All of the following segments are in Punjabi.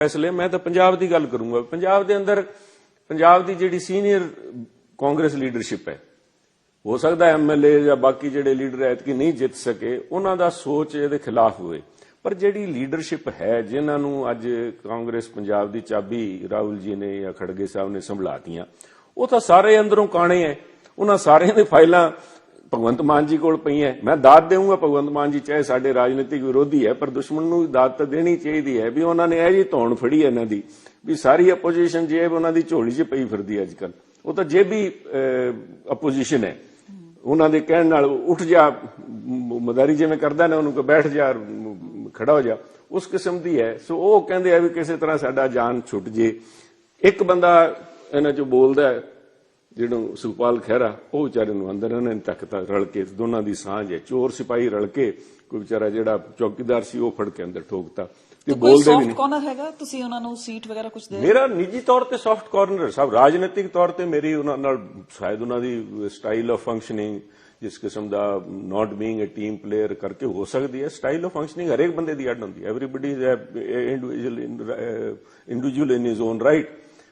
ਫੈਸਲੇ, ਮੈਂ ਤਾਂ ਪੰਜਾਬ ਦੀ ਗੱਲ ਕਰੂੰਗਾ। ਪੰਜਾਬ ਦੇ ਅੰਦਰ, ਪੰਜਾਬ ਦੀ ਜਿਹੜੀ ਸੀਨੀਅਰ ਕਾਂਗਰਸ ਲੀਡਰਸ਼ਿਪ ਹੈ, ਹੋ ਸਕਦਾ ਐਮਐਲਏ ਜਾਂ ਬਾਕੀ ਜਿਹੜੇ ਲੀਡਰ ਐਤਕੀ ਨਹੀਂ ਜਿੱਤ ਸਕੇ, ਉਹਨਾਂ ਦਾ ਸੋਚ ਇਹਦੇ ਖਿਲਾਫ ਹੋਵੇ। ਪਰ ਜਿਹੜੀ ਲੀਡਰਸ਼ਿਪ ਹੈ, ਜਿਨ੍ਹਾਂ ਨੂੰ ਅੱਜ ਕਾਂਗਰਸ ਪੰਜਾਬ ਦੀ ਚਾਬੀ ਰਾਹੁਲ ਜੀ ਨੇ ਜਾਂ ਖੜਗੇ ਸਾਹਿਬ ਨੇ ਸੰਭਲਾਤੀਆਂ, ਉਹ ਤਾਂ ਸਾਰੇ ਅੰਦਰੋਂ ਕਾਣੇ ਐ। ਉਹਨਾਂ ਸਾਰਿਆਂ ਦੇ ਫਾਈਲਾਂ ਭਗਵੰਤ ਮਾਨ ਜੀ ਕੋਲ ਪਈ ਹੈ। ਮੈਂ ਦਾਤ ਦੇਵਾਂਗਾ ਭਗਵੰਤ ਮਾਨ ਜੀ, ਚਾਹੇ ਸਾਡੇ ਰਾਜਨੀਤਿਕ ਵਿਰੋਧੀ ਹੈ, ਪਰ ਦੁਸ਼ਮਣ ਨੂੰ ਦਾਤ ਤਾਂ ਦੇਣੀ ਚਾਹੀਦੀ ਹੈ ਵੀ ਉਹਨਾਂ ਨੇ ਇਹ ਜੀ ਧੌਣ ਫੜੀ ਹੈ ਇਹਨਾਂ ਦੀ, ਵੀ ਸਾਰੀ ਆਪੋਜੀਸ਼ਨ ਜੇਬ ਉਹਨਾਂ ਦੀ ਝੋਲੀ 'ਚ ਪਈ ਫਿਰਦੀ ਅੱਜ ਅੱਜਕੱਲ ਉਹ ਤਾਂ ਜੇਬੀ ਆਪੋਜੀਸ਼ਨ ਹੈ। ਉਹਨਾਂ ਦੇ ਕਹਿਣ ਨਾਲ ਉੱਠ ਜਾ, ਮਦਾਰੀ ਜਿਵੇਂ ਕਰਦਾ ਨਾ, ਉਹਨੂੰ ਕਿ ਬੈਠ ਜਾ, ਖੜਾ ਹੋ ਜਾ। ਉਸ ਕਿਸਮ ਦੀ ਹੈ। ਸੋ ਉਹ ਕਹਿੰਦੇ ਆ ਵੀ ਕਿਸੇ ਤਰ੍ਹਾਂ ਸਾਡਾ ਜਾਨ ਛੁੱਟ ਜੇ। ਇੱਕ ਬੰਦਾ ਇਹਨਾਂ ਚੋਂ ਬੋਲਦਾ ਜਿਹਨੂੰ ਸੁਖਪਾਲ ਖਹਿਰਾ ਉਹ ਵਿਚਾਰੇ ਨੂੰ ਅੰਦਰ ਇਹਨਾਂ ਨੇ ਤੱਕਤਾ ਰਲ ਕੇ ਦੋਨਾਂ ਦੀ ਸਾਂਝ ਹੈ। ਚੋਰ ਸਿਪਾਹੀ ਰਲ ਕੇ ਕੋਈ ਵਿਚਾਰਾ ਜਿਹੜਾ ਚੌਕੀਦਾਰ ਸੀ ਉਹ ਫੜ ਕੇ ਅੰਦਰ ਠੋਕਤਾ। ਤੇ ਬੋਲਦੇ ਵੀ ਸੌਫਟ ਨਹੀਂ। ਕਾਰਨਰ ਹੈਗਾ? ਤੁਸੀਂ ਉਹਨਾਂ ਨੂੰ ਸੀਟ ਵਗੈਰਾ ਕੁਝ ਦੇ ਮੇਰਾ ਨਿੱਜੀ ਤੌਰ ਤੇ ਸੌਫਟ ਕਾਰਨਰ ਸਭ ਰਾਜਨੀਤਿਕ ਤੌਰ ਤੇ ਮੇਰੀ ਉਹਨਾਂ ਨਾਲ ਸ਼ਾਇਦ ਉਹਨਾਂ ਦੀ ਸਟਾਈਲ ਆਫ ਫੰਕਸ਼ਨਿੰਗ ਜਿਸ ਕਿਸਮ ਦਾ not being a team player ਕਰਕੇ ਹੋ ਸਕਦੀ ਹੈ। ਸਟਾਈਲ ਆਫ ਫੰਕਸ਼ਨਿੰਗ ਹਰੇਕ ਬੰਦੇ ਦੀ ਅੱਡ ਹੁੰਦੀ ਹੈ। Everybody is individual individual in his own right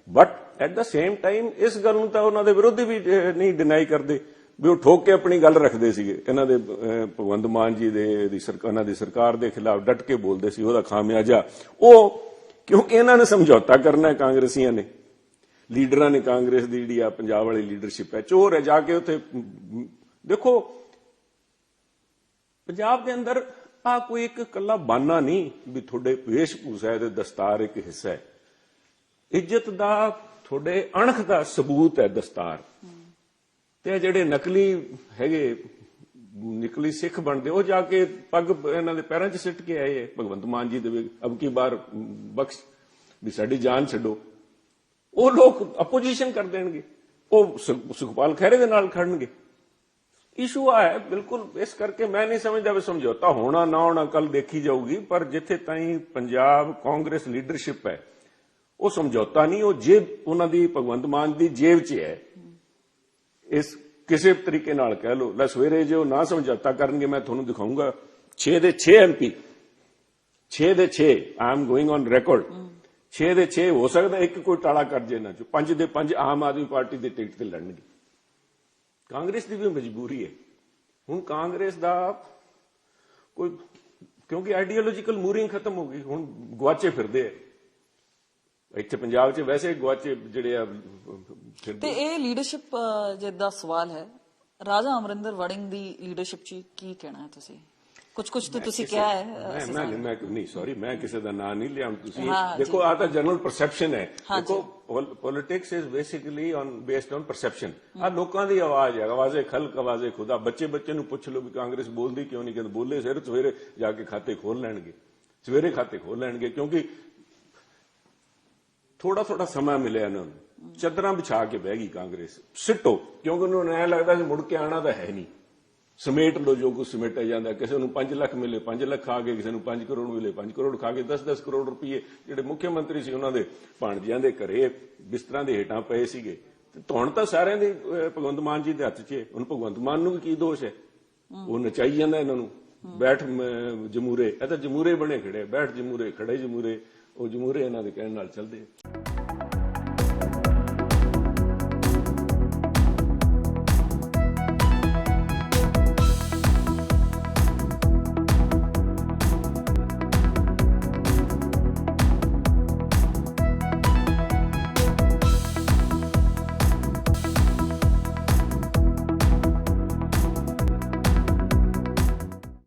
but at the same time ਇਸ ਗੱਲ ਨੂੰ ਤਾਂ ਉਹਨਾਂ ਦੇ ਵਿਰੋਧੀ ਵੀ ਨਹੀਂ ਡਿਨਾਈ ਕਰਦੇ, ਵੀ ਉਹ ਠੋਕ ਕੇ ਆਪਣੀ ਗੱਲ ਰੱਖਦੇ ਸੀਗੇ। ਇਹਨਾਂ ਦੇ ਭਗਵੰਤ ਮਾਨ ਜੀ ਦੇ, ਦੀ ਸਰਕਾਰ ਇਹਨਾਂ ਦੀ ਸਰਕਾਰ ਦੇ ਖਿਲਾਫ ਡਟ ਕੇ ਬੋਲਦੇ ਸੀ, ਉਹਦਾ ਖਾਮਿਆਜਾ। ਉਹ, ਕਿਉਂਕਿ ਇਹਨਾਂ ਨੇ ਸਮਝੌਤਾ ਕਰਨਾ ਹੈ ਕਾਂਗਰਸੀਆਂ ਨੇ। ਲੀਡਰਾਂ ਨੇ ਕਾਂਗਰਸ ਦੀ ਜਿਹੜੀ ਆ ਪੰਜਾਬ ਵਾਲੀ ਲੀਡਰਸ਼ਿਪ ਹੈ, ਚੋਰ ਹੈ, ਜਾ ਕੇ ਉੱਥੇ ਦੇਖੋ, ਪੰਜਾਬ ਦੇ ਅੰਦਰ ਆ ਕੋਈ ਇੱਕ ਕੱਲਾ ਬਾਨਾ ਨਹੀਂ ਵੀ ਤੁਹਾਡੇ ਵੇਸ਼ਭੂਸ਼ਾ ਤੇ ਦਸਤਾਰ ਇੱਕ ਹਿੱਸਾ ਹੈ। ਇੱਜ਼ਤ ਦਾ ਤੁਹਾਡੇ ਅਣਖ ਦਾ ਸਬੂਤ ਹੈ ਦਸਤਾਰ। ਤੇ ਜਿਹੜੇ ਨਕਲੀ ਹੈਗੇ, ਨਕਲੀ ਸਿੱਖ ਬਣਦੇ, ਉਹ ਜਾ ਕੇ ਪੱਗ ਇਹਨਾਂ ਦੇ ਪੈਰਾਂ 'ਚ ਸਿੱਟ ਕੇ ਆਏ। ਹੈ ਭਗਵੰਤ ਮਾਨ ਜੀ ਦੇ ਵੀ ਅਬ ਕੀ ਬਾਰ ਬਖਸ਼ ਵੀ ਸਾਡੀ ਜਾਨ ਛੱਡੋ। ਉਹ ਲੋਕ ਆਪੋਜੀਸ਼ਨ ਕਰ ਦੇਣਗੇ। ਉਹ ਸੁਖ- ਸੁਖਪਾਲ ਖਹਿਰੇ ਦੇ ਨਾਲ ਖੜਨਗੇ। ਇਸ਼ੂ ਆ ਹੈ, ਬਿਲਕੁਲ ਇਸ ਕਰਕੇ ਮੈਂ ਨਹੀਂ ਸਮਝਦਾ ਵੀ ਸਮਝੌਤਾ ਹੋਣਾ ਨਾ ਹੋਣਾ ਕੱਲ ਦੇਖੀ ਜਾਊਗੀ, ਪਰ ਜਿੱਥੇ ਤਾਈਂ ਪੰਜਾਬ ਕਾਂਗਰਸ ਲੀਡਰਸ਼ਿਪ ਹੈ ਉਹ ਸਮਝੌਤਾ ਨਹੀਂ, ਉਹ ਜੇਬ, ਉਹਨਾਂ ਦੀ ਭਗਵੰਤ ਮਾਨ ਦੀ ਜੇਬ 'ਚ ਹੈ। ਇਸ ਕਿਸੇ ਤਰੀਕੇ ਨਾਲ ਕਹਿ ਲਓ, ਲੈ ਸਵੇਰੇ ਜੇ ਉਹ ਨਾ ਸਮਝੌਤਾ ਕਰਨਗੇ, ਮੈਂ ਤੁਹਾਨੂੰ ਦਿਖਾਉਂਗਾ। 6 ਦੇ 6 ਐਮਪੀ 6 ਦੇ 6 I am going on record 6 ਦੇ 6 ਹੋ ਸਕਦਾ ਇੱਕ ਕੋਈ ਟਾਲਾ ਕਰ ਜੇ ਨਾ ਚ। 5 ਦੇ 5 ਆਮ ਆਦਮੀ ਪਾਰਟੀ ਦੇ ਟਿਕਟ ਤੇ ਲੜਨਗੇ। ਕਾਂਗਰਸ ਦੀ ਵੀ ਮਜਬੂਰੀ ਹੈ। ਹੁਣ ਕਾਂਗਰਸ ਦਾ ਕੋਈ, ਕਿਉਂਕਿ ਆਈਡੀਓਲੋਜੀਕਲ ਮੂਰਿੰਗ ਖਤਮ ਹੋ ਗਈ, ਹੁਣ ਗਵਾਚੇ ਫਿਰਦੇ ਆ। ਇੱਥੇ ਪੰਜਾਬ 'ਚ ਵੈਸੇ ਗਵਾਚੇ ਜਿਹੜੇ ਆ ਫਿਰਦੇ ਤੇ ਇਹ ਲੀਡਰਸ਼ਿਪ ਜਿੱਦਾਂ ਸਵਾਲ ਹੈ ਰਾਜਾ ਅਮਰਿੰਦਰ ਵੜਿੰਗ ਦੀ ਲੀਡਰਸ਼ਿਪ 'ਚ ਕੀ ਕਹਿਣਾ ਹੈ ਤੁਸੀਂ? ਕੁਝ ਕੁਝ ਤਾਂ ਤੁਸੀਂ ਕਿਹਾ ਹੈ ਮੈਂ ਮੈਂ ਨਹੀਂ ਸੌਰੀ ਮੈਂ ਕਿਸੇ ਦਾ ਨਾਂ ਨਹੀਂ ਲਿਆ ਤੁਸੀਂ। ਦੇਖੋ ਆ ਤਾਂ ਜਨਰਲ ਪਰਸੈਪਸ਼ਨ ਹੈ। ਦੇਖੋ politics is basically on based on perception ਆ ਲੋਕਾਂ ਦੀ ਆਵਾਜ਼ ਹੈ ਆਵਾਜ਼ੇ ਖਲਕ ਆਵਾਜ਼ੇ ਖੁਦਾ। ਬੱਚੇ ਬੱਚੇ ਨੂੰ ਪੁੱਛ ਲਓ ਵੀ ਕਾਂਗਰਸ ਬੋਲਦੀ ਕਿਉਂ ਨਹੀਂ ਕਹਿੰਦੇ ਬੋਲੇ ਸਿਰ ਸਵੇਰੇ ਜਾ ਕੇ ਖਾਤੇ ਖੋਲ ਲੈਣਗੇ। ਸਵੇਰੇ ਖਾਤੇ ਖੋਲ ਲੈਣਗੇ ਕਿਉਂਕਿ ਥੋੜਾ ਥੋੜਾ ਸਮਾਂ ਮਿਲਿਆ ਇਹਨਾਂ ਨੂੰ। ਚੱਦਰਾਂ ਵਿਛਾ ਕੇ ਬਹਿ ਗਈ ਕਾਂਗਰਸ। ਸਿੱਟੋ, ਕਿਉਂਕਿ ਉਹਨਾਂ ਨੂੰ ਐ ਲੱਗਦਾ ਕਿ ਮੁੜ ਕੇ ਆਣਾ ਤਾਂ ਹੈ ਨਹੀਂ। ਸਮੇਟ ਲੋ ਜੋ ਕੁਝ ਸਮੇਟਿਆ ਜਾਂਦਾ। ਕਿਸੇ ਨੂੰ 5 ਲੱਖ ਮਿਲੇ 5 ਲੱਖ ਖਾ ਕੇ ਕਿਸੇ ਨੂੰ 5 ਕਰੋੜ ਮਿਲੇ 5 ਕਰੋੜ ਖਾ ਕੇ 10-10 ਕਰੋੜ ਰੁਪਏ ਜਿਹੜੇ ਮੁੱਖ ਮੰਤਰੀ ਸੀ ਉਹਨਾਂ ਦੇ ਭਾਣਜਿਆਂ ਦੇ ਘਰੇ ਬਿਸਤਰਾਂ ਦੇ ਹੇਠਾਂ ਪਏ ਸੀਗੇ। ਤੇ ਤਾਂ ਸਾਰਿਆਂ ਦੇ ਭਗਵੰਤ ਮਾਨ ਜੀ ਦੇ ਹੱਥ 'ਚ ਹੈ। ਹੁਣ ਭਗਵੰਤ ਮਾਨ ਨੂੰ ਵੀ ਕੀ ਦੋਸ਼ ਹੈ? ਉਹ ਨਚਾਈ ਜਾਂਦਾ ਇਹਨਾਂ ਨੂੰ। ਬੈਠ ਜਮੂਰੇ। ਇਹ ਤਾਂ ਜਮੂਰੇ ਬਣੇ ਖੜੇ ਬੈਠ ਜਮੂਰੇ, ਖੜੇ ਜਮੂਰੇ। ਉਹ ਜਮੂਰੇ ਇਹਨਾਂ ਦੇ ਕਹਿਣ ਨਾਲ ਚੱਲਦੇ ਆ।